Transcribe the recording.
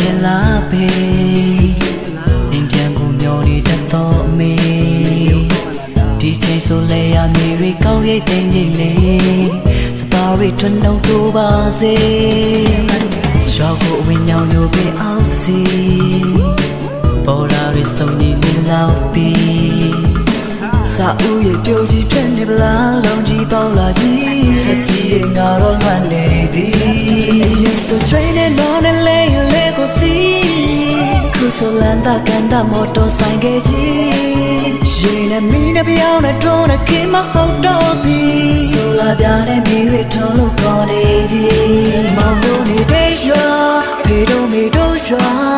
ရင်လာပေလင်ပြန်ကိုမျောနေတတ်တော့အမေဒီချိန်ဆိုလဲရနေရီကောင်းရိတ်တိုင်းကြီးလေစပါရီထွန်းတော့တို့ပါစေရွာကိုအဝင်ညောင်လိုပဲအောင်စီပေါ်လာရီစုံနေနေလောက်ပြီစာဦးရဲ့ပြိုကြီးပြက်နေပလားလုံးကြီးပေါလာကြီးချက်ကြီးရဲ့ငါတော့လွမ်းနေသည်အရင်ဆို train နဲ့ ဆိုလန်တာကန်တာမော်တော်ဆိုင်ကကြီးရေနဲ့မီးနဲ့ပြောင်းနဲ့ဒရုန်းနဲ့ခင်မဟုတ်တော့ပြီဆိုလာပြနဲ့မီးရထုံးလို့ကော်နေသည်မောင်တို့နေပေးရွာဖေတို့မေတို့ရွာချစ်သူ